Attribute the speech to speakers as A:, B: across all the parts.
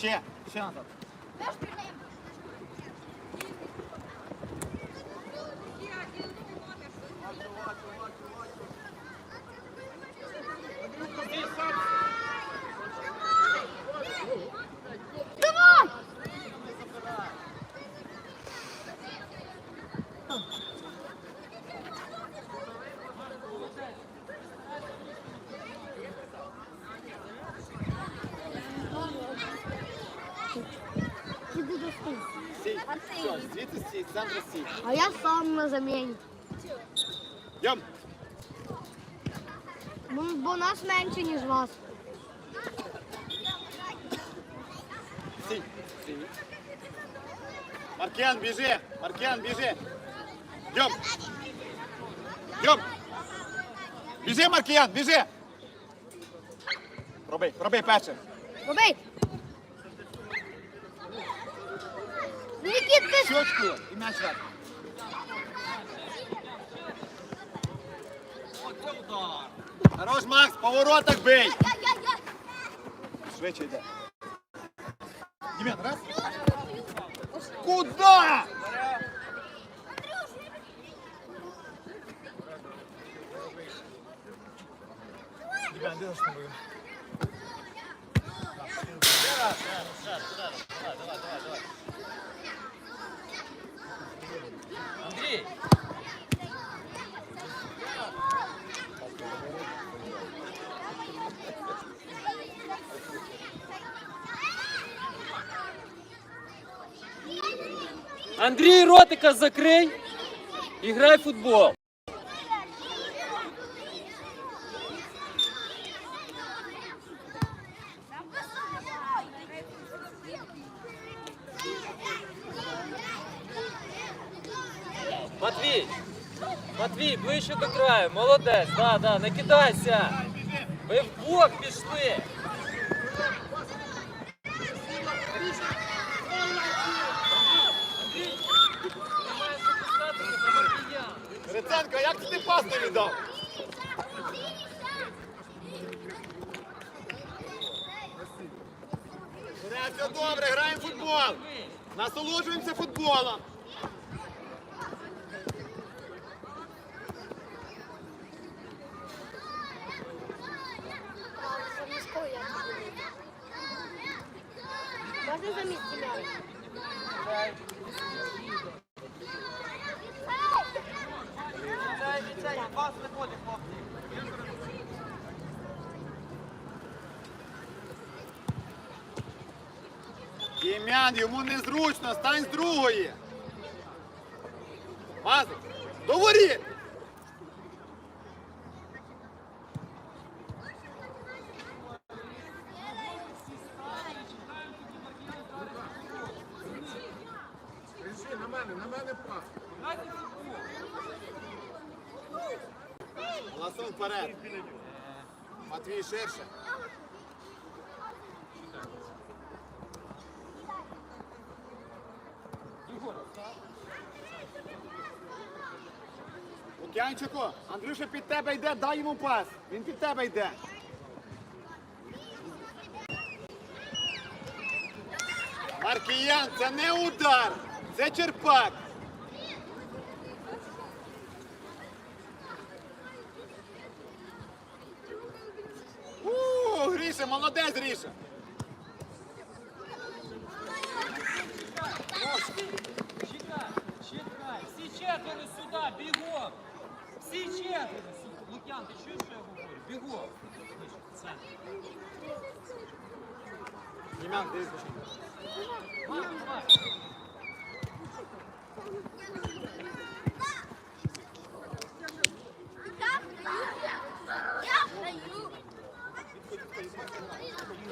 A: Ще, ще назад.
B: Давай!
A: Стій. Все, звідси стій, з центру стій.
B: А я сам на заміні.
A: Йом.
B: Бо, бо нас менше, ніж вас.
A: Стій. Стій. Маркіян, біжи. Маркіян, біжи. Йом. Йом. Біжи, Маркіян, біжи. Роби, роби перше.
B: Робий! Нікіт, ти
A: Щочку і м'яч вверх. Хорош, Макс, по воротах бий. Швидше йде. Дім'ян, раз. Куда? Дім'ян, де ж тобою?
C: Андрій! Андрій, ротика закрий і грай в футбол. Матвій! Матвій, ближче до краю, молодець, да, да, не кидайся. Ви вбок пішли. Андрій, ти маєш запускатися на Матвія.
A: Як пас віддав? Все, все добре, граємо в футбол. Насолоджуємося футболом. Дім'ян, йому незручно, стань з другої. Мазик, до воріт!
D: На мене, на мене пас.
A: Голосом вперед. Матвій ширше. Лук'янчику, Андрюша під тебе йде, дай йому пас. Він під тебе йде. Маркіян, це не удар, це черпак. У, Гріша, молодець, Гріша.
C: Чекай, чекай. Всі четверо сюди, бігом. Всі четверо сюди. Лук'ян, ти чуєш, що я говорю? Бігом.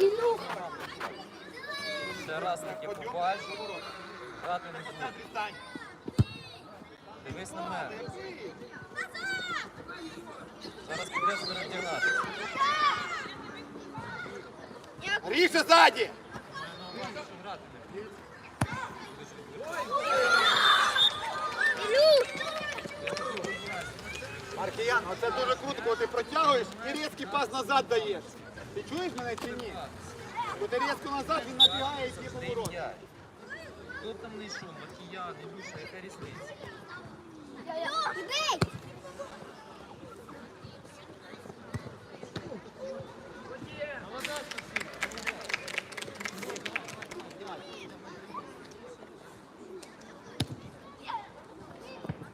B: Ілюх!
C: Ще раз таке побач. Грати не буду.
A: Відстань.
C: Дивись на мене. Зараз підеш перевдягати.
A: Гріша ззаді.
B: Ілюх!
A: Маркіян, оце дуже круто, коли ти протягуєш і різкий пас назад даєш. Ти чуєш мене чи ні? Буде різко назад, він набігає і поворот.
C: Хто там не йшов? Макіян, Ілюша, яка різниця?
B: Бий!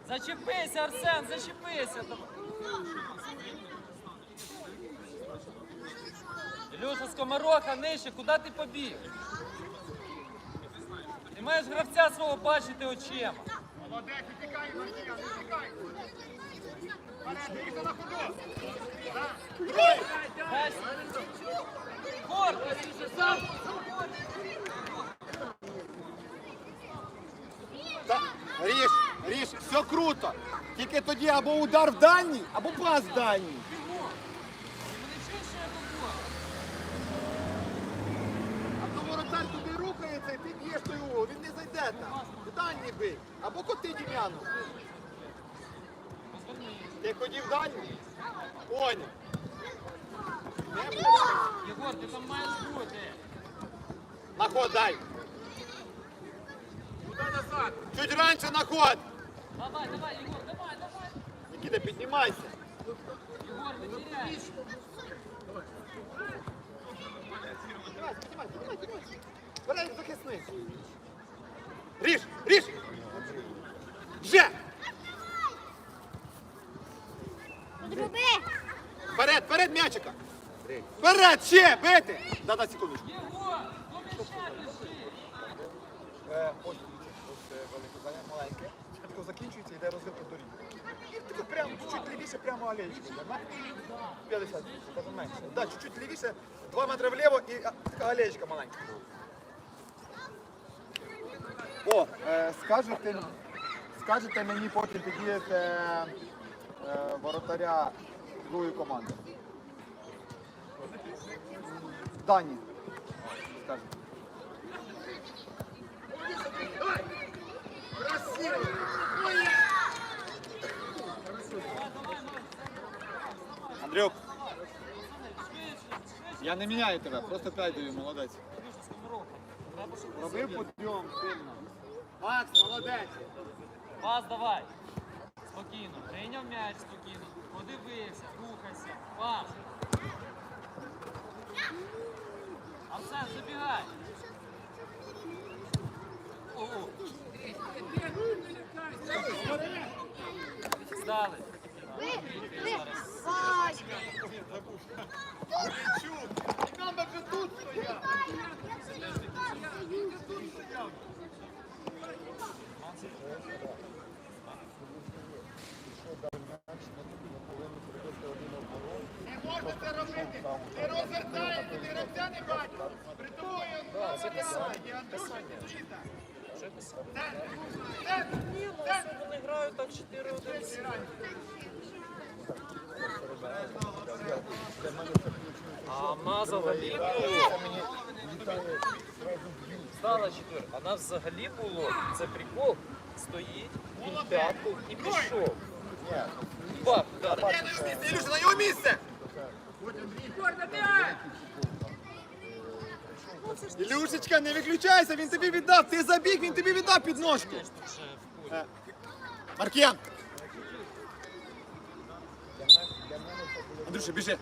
C: Зачепися, Арсен, зачепися. Ілюша, скомороха нижче, куди ти побіг? Ти маєш гравця свого бачити очима.
A: Молодець. Вперед, на ходу.
C: Корпус, сам.
A: Та, Ріж, ріж, все круто. Тільки тоді або удар в дальній, або пас в дальній. А то воротар туди рухається і ти б'єш той там. В дальній бий. Або коти Дім'яну. Ти ходів в дальній? Поняв.
C: Єгор, ти там маєш бути.
A: На ход дай.
D: Туди назад.
A: Чуть раніше на ход.
C: Давай, давай, Єгор, давай, давай.
A: Нікіта, піднімайся.
C: Єгор, не теряй.
A: Піднімайся, піднімайся, піднімайся, піднімайся. Бере захисник. Ріж, ріж. Вже.
B: Подруби!
A: Вперед, вперед м'ячика. Вперед, ще, бити. Секундочку.
C: До м'яча біжи.
A: Е, ось, ось е, велике маленьке. Закінчується, йде розвиток доріг. І тако прямо, чуть-чуть лівіше, прямо алеєчку. йде, 50, даже менше. Да, чуть-чуть лівіше, 2 метри вліво і а, така алеєчка маленька. О, е, скажете, скажете мені потім підійдете е, воротаря другої команди. Дані. Скажете. Андрюк, я не міняю тебе, просто 5 даю, молодець. Робив підйом сильно. Макс, молодець.
C: Пас давай. Спокійно. Прийняв м'яч спокійно. Подивився, рухайся. Пас. Арсен, забігай. О-о. Стали.
A: Не це робити. Ти розвертаєшся, ти гравця не бачиш. Притулує.
C: Вони грають так 4-1. А в нас взагалі. Стала 4. А нас взагалі було. Це прикол. Стоїть, він п'ятку і пішов. Бах, удар.
A: Ілюша, на його місце! Ілюшечка, не виключайся, він тобі віддав. Ти забіг, він тобі віддав підножку. Е, Маркіян! Андрюша, біжи.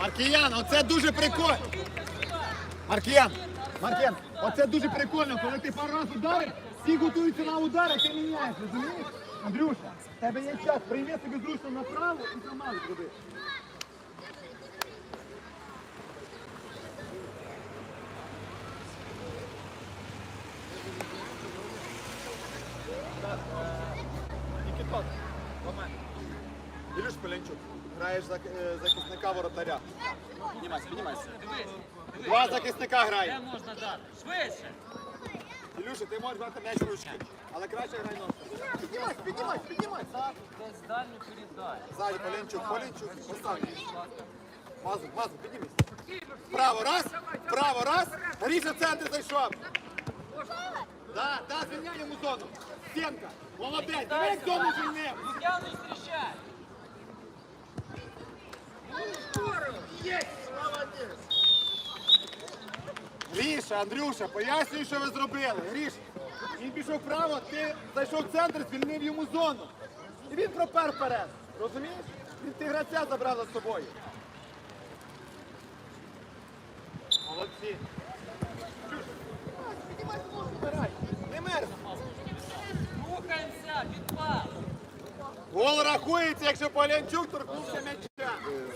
A: Маркіян, оце дуже прикольно. Маркіян, Маркіян, оце дуже прикольно, коли ти пару раз ударив, всі готуються на удар, а ти міняєш, розумієш? Андрюша, тебе є час, прийми собі зручно направо і сама зроби. Нікітос, момент. Ілюш Пеленчук, граєш за, е, захисника воротаря. Піднімайся, піднімайся. Два захисника
C: Де можна дати? Швидше.
A: Ілюша, ти можеш брати м'яч ручки, але краще грай ножками. Піднімайся, піднімайся, піднімайся.
C: Десь дальню передай.
A: Ззаді, Поленчук, Поленчук, постав. Мазук, мазук, піднімись. Право, раз, право, раз. Ріша центр зайшов. Да, да, звільняй йому зону. Стенка, молодець, диви, як зону звільнив.
C: Лук'яну зустрічай.
A: Гріша, Андрюша, пояснюй, що ви зробили. Гріш, він пішов вправо, ти зайшов в центр, звільнив йому зону. І він пропер вперед. Розумієш? Він ти гравця забрала з собою. Молодці. Піднімай ногу, вбирай. Не мерзни.
C: Рухаємося, під пас.
A: Гол рахується, якщо Полянчук торкнувся м'яча.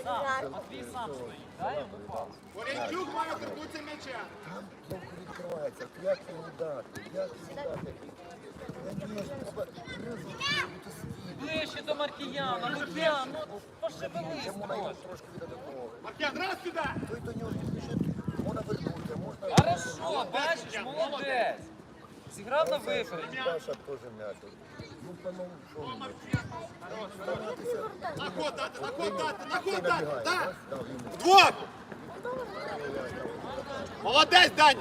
C: Сам, Матвій сам стоїть. Дай йому пас.
A: Полянчук має торкнутися м'яча.
E: Там плохо відкривається. Як йому дати? Як йому дати? Не.
C: Ближче до Маркіяна, Лук'ян, ну пошевелись
E: того.
A: Маркян, раз сюди.
E: Той до нього підбіжить, можна вернути, можна...
C: Хорошо, бачиш, молодець. Зіграв на випередження.
E: Паша теж м'яч.
A: На ход дати, на ход дати, на ход дати. Так.
E: Раз, дав йому.
A: Двох! Молодець, Даня!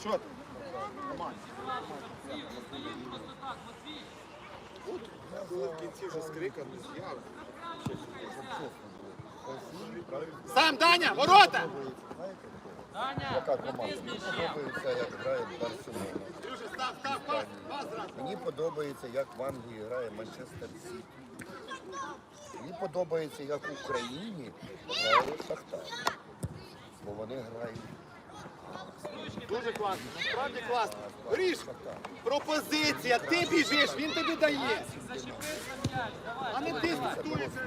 A: Що ти? Сам Даня, ворота!
E: Яка команда? Мені подобається, як грає Барселона. Мені подобається, як в Англії грає Манчестер Сіті. Мені подобається, як в Україні грає Шахтар. Бо вони грають
A: Дуже класно, насправді класно. Гріш, пропозиція, ти біжиш, він тобі дає. А не ти
E: дивитися.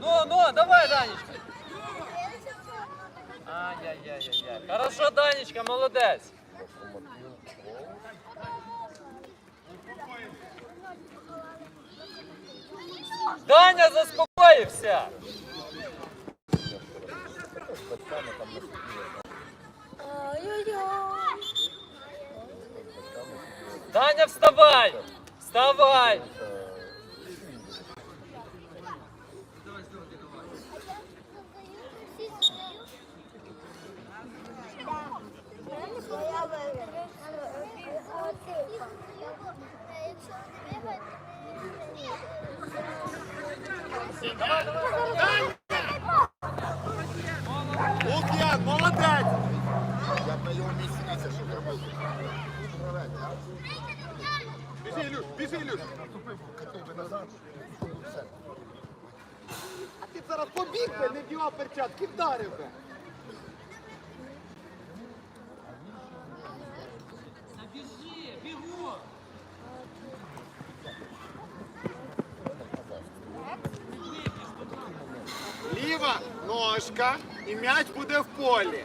C: Ну, ну, давай, Данечка. Ай-яй-яй-яй. Хорошо, Данечка, молодець. Даня заспокоївся. Даня, вставай. Вставай.
A: Лук'ян, молодець!
E: Я б на його місці робив.
A: Біжи, Ілюш, біжи, Ілюш. А ти зараз побіг би, не вдівав перчатки, вдарив би. ножка і м'яч буде в полі.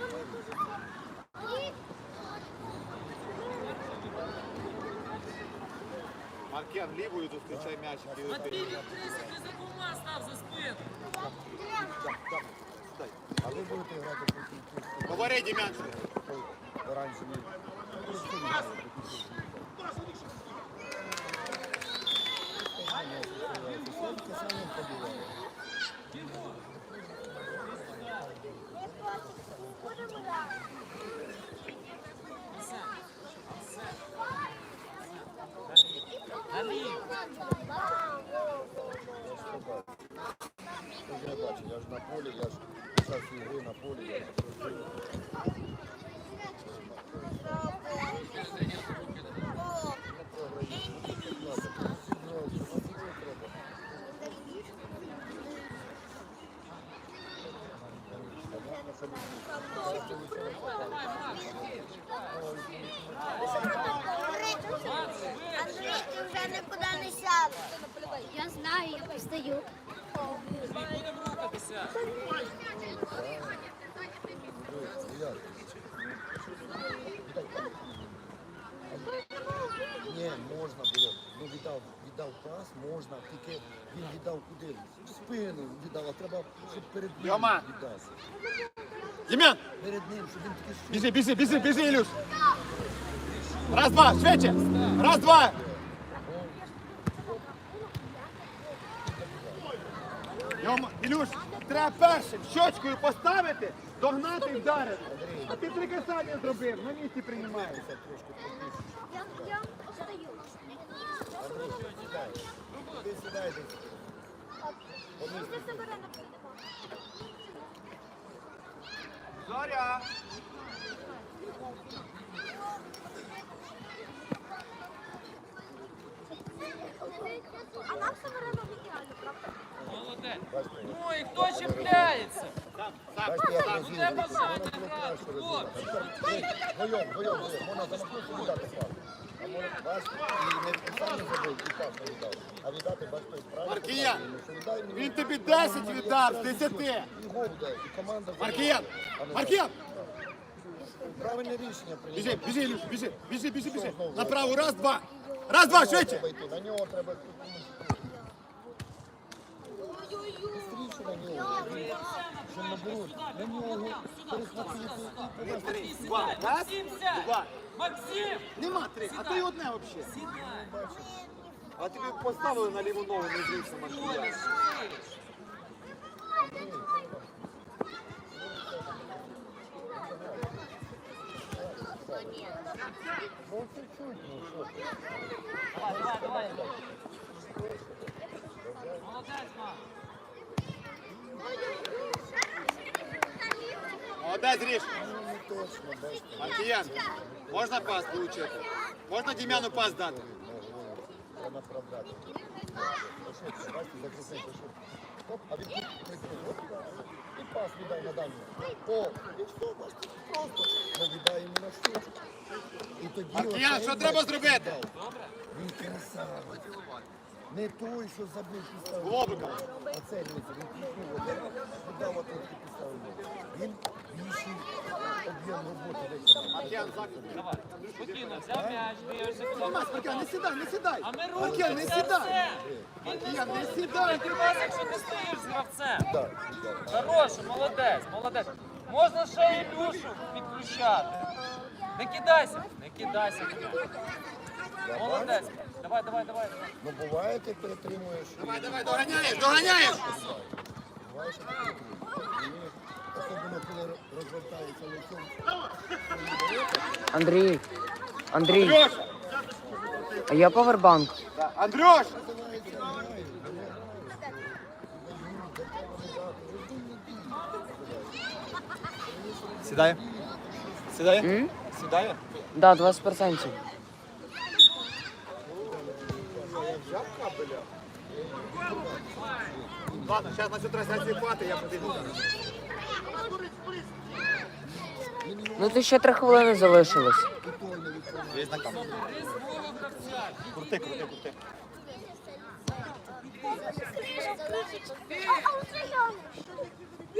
A: Маркен лівою зустрічай м'яч.
C: Матвій, відкрийся, ти за двома став за спину.
E: А ви будете грати проти
A: Говори, Дім'янчик.
E: оранжевий. Я бачу, Я ж на полі, я ж час ігри на полі.
B: Андрій, ти вже нікуди не сядеш. Я знаю, я.
C: Будемо рухатися.
E: Ні, можна було. Ну віддав, віддав пас, можна, тільки він віддав куди? В спину віддав, а треба, щоб перед ним віддався.
A: Дім'ян,
E: Перед ним, щоб він таки
A: біжи, біжи, біжи, біжи, Ілюш. Раз, два, швидше. Раз, два. Йома, Ілюш, треба першим щочкою поставити, догнати і вдарити. А ти три касання зробив, на місці приймаєш.
B: Я, я постою.
E: Ти сідай десь. Помісти.
A: Зоря!
B: А нам Северина ідеально, правда?
C: Молодець. Ну і хто чіпляється? Так,
E: Так,
C: знати
E: було
C: грати, хлопці.
E: Вдвоєм, вдвоєм, вдвоєм. Можна замахнути і віддати пас.
A: Маркіян. Він тобі 10 віддав з 10.
E: І гол дай, і команда.
A: Маркіян! Маркіян!
E: Правильне рішення
A: Біжи, біжи, Ілюш, біжи, біжи, біжи, біжи. Направо, раз, два. Раз, два, швидше.
E: На нього треба Быстріше на нього. Що наберуть. На нього перехватити.
C: Максим,
A: Два,
C: сідай,
A: раз,
C: Максим, сядь.
A: два.
C: Максим!
A: Нема три, а то й одне взагалі.
C: Сідай.
A: А тобі поставили на ліву ногу, не звідси, Маркіян.
E: Ну, чуть-чуть, ну, що ти.
C: Давай, давай, давай. Молодець, мам.
A: Молодець, Ріш. Маркіян, можна пас отримати? Можна Дім'яну пас дати?
E: І пас віддай на дальню. О, і все, бачите, просто. Віддай на штучку. І тоді
A: Маркіян, що треба зробити?
E: Він красавець. Не той, що забив підставив.
A: Лобика.
E: Оце дивіться, він один, віддав отут і підставив. Він більший об'єм роботи.
A: Маркіян.
C: Давай. Спокійно, взяв м'яч, дивишся, куди.
A: Маркіян, не сідай, не сідай.
C: А ми
A: Маркіян, не сідай.
C: все.
A: Не сідай.
C: Ти вас, якщо ти стоїш з гравцем. Хороший, молодець, молодець. Можна ще Ілюшу підключати. Не кидайся, не кидайся. Молодець. Давай, давай, давай.
E: Ну буває, ти перетримуєш.
A: Давай, давай, доганяєш, доганяєш.
E: Буває, що ти перетримуєш. Особливо, коли розвертається лицем.
F: Андрій, Андрій, а я повербанк.
A: Андрюш. Сідає. Сідає? Сідає?
F: Да, 20%.
A: Ладно, зараз на цю трансляцію хватить, я подивлюся.
F: Ну ти ще три хвилини залишилось.
A: Є на камеру. Крути, крути, крути.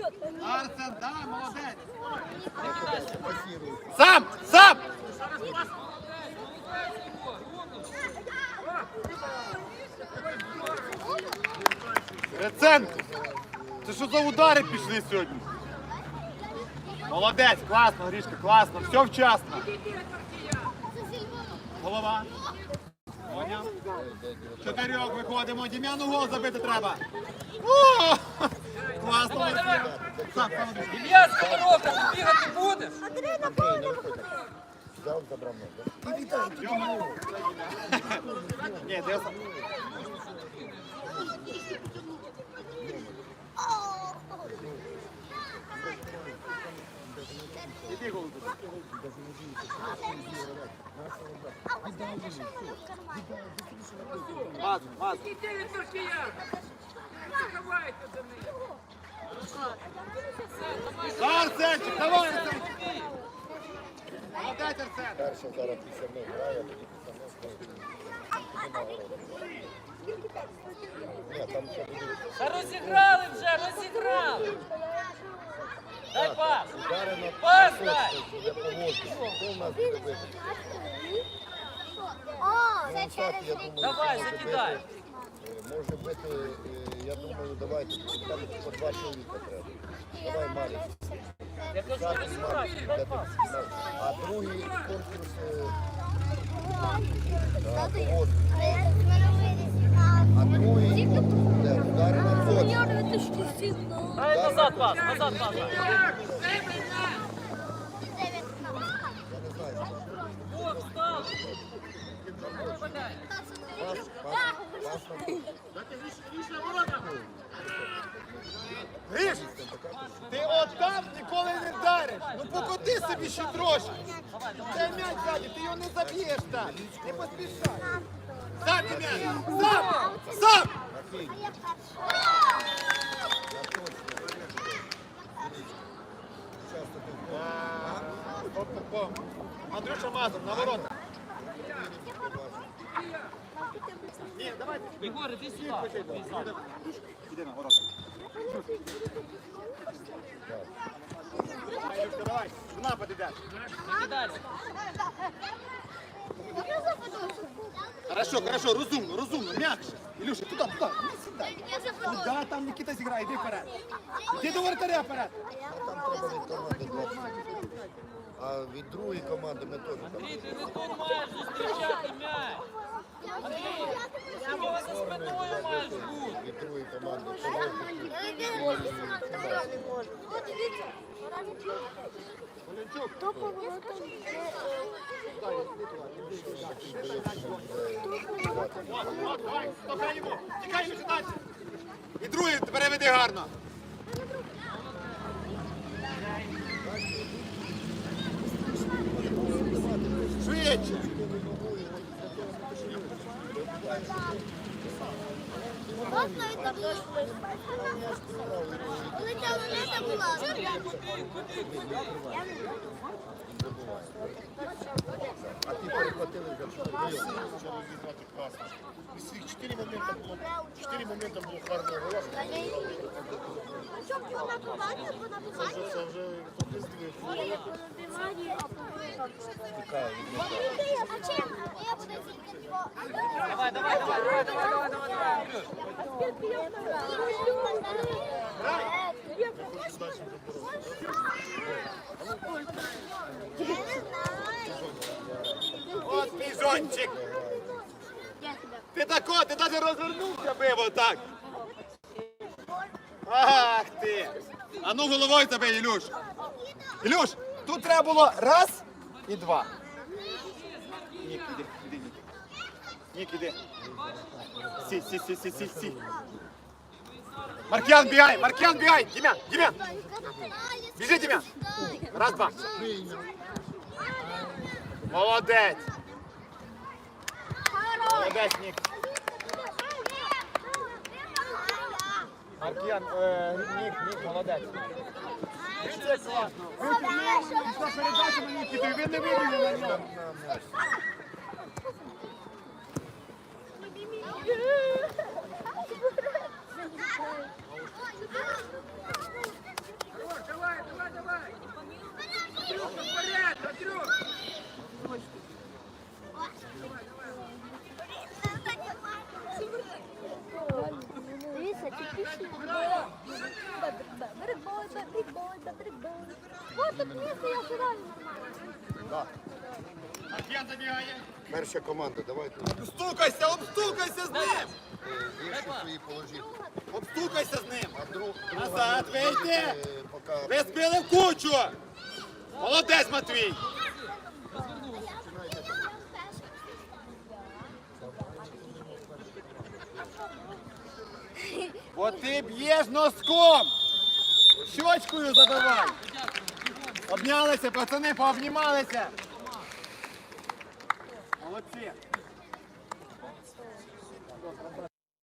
A: Арсен, да, молодець. Сам, сам! Реценко, це що за удари пішли сьогодні? Молодець, класно, Грішка, класно, все вчасно. Голова. Чотирьох виходимо, Дім'яну гол забити треба. Класно.
C: Давай, давай.
A: Сам, сам, Андрій.
C: Ілля, сковородка, ти бігати будеш?
E: Взяв, забрав ногу.
A: Ні, де сам. Іди голубу. Мазу, мазу. Арсенчик, давай, Арсенчик. Молодець, Арсен.
E: Перша зараз після них грає, тоді після них Ні, там ще буде
C: Та розіграли вже, розіграли. Дай пас. Пас дай.
B: О,
E: Ну,
B: це через
C: Давай, закидай.
E: Може бити, е, я думаю, давайте, там по два чоловіка треба. Давай, Марік. А другий конкурс е, да. А другий де удари на точку.
C: Дай назад пас, назад пас.
E: Я не знаю.
C: О, встав.
A: Гриш, ти отам ніколи не вдариш. Ну покоти собі ще трошки. Це м'яч ззаді, ти його не заб'єш так. Не поспішай. Є м'яч! Сам! Сам! Андрюша Мазур, на ворота.
C: Иди сюда. Иди.
A: Іди на ворота. Давай. В напад іде. Хорошо, хорошо, розумно, розумно, м'якше. Ілюша, туди, туди, не сідай.
B: Я запуталась.
A: Да, там Нікіта зіграє, іди вперед. Іди до воротаря вперед.
E: Там треба від команди 20. А від другої команди ми теж.
C: Андрій, ти не тут маєш зустрічати м'яч. Андрій, ти його за спиною маєш бути.
E: Від другої команди.
B: Хто.
A: Тікай йому далі. І другий переведи гарно. Швидше.
B: Можна не так
E: А ти перехватили вже Всіх чотири моменти було. Чотири моменти було гарного гола. Це вже попіздили.
B: Тікає А чим? Я буду зійти.
C: Давай, давай, давай, давай, давай, давай, давай, давай.
A: От мій. Ти тако, ти навіть розвернувся бив отак. Ах ти. А ну головою тебе, Ілюш. Ілюш, тут треба було раз і два. Нік, іди, іди, Нік. Нік, іди. Сі, сі, сі, сі, сі, сі. Маркіян, бігай, Маркіян, бігай. Дім'ян, Дім'ян. Біжи, Дім'ян. Раз, два. Молодець. Молодець, Нік. Маркіян, е, Нік, Нік, молодець. Це класно. Пішла передача на Нікіту, і він не вибіг на нього.
D: Давай, давай, давай. Андрюха, вперед, Андрюх.
B: Дивіться, ці пісні. Брикбой, брикбой, брикбой. От тут місце, я сідаю нормально.
A: Забігає.
E: Перша команда, давайте.
A: Обстукайся, обстукайся з ним.
E: Свої положіть.
A: Обстукайся з ним.
E: А друг, друга
A: Назад
E: е, поки
A: Ви збили в кучу. Молодець, Матвій. Бо ти б'єш носком. Щочкою забивай. Обнялися, пацани, пообнімалися. Молодці.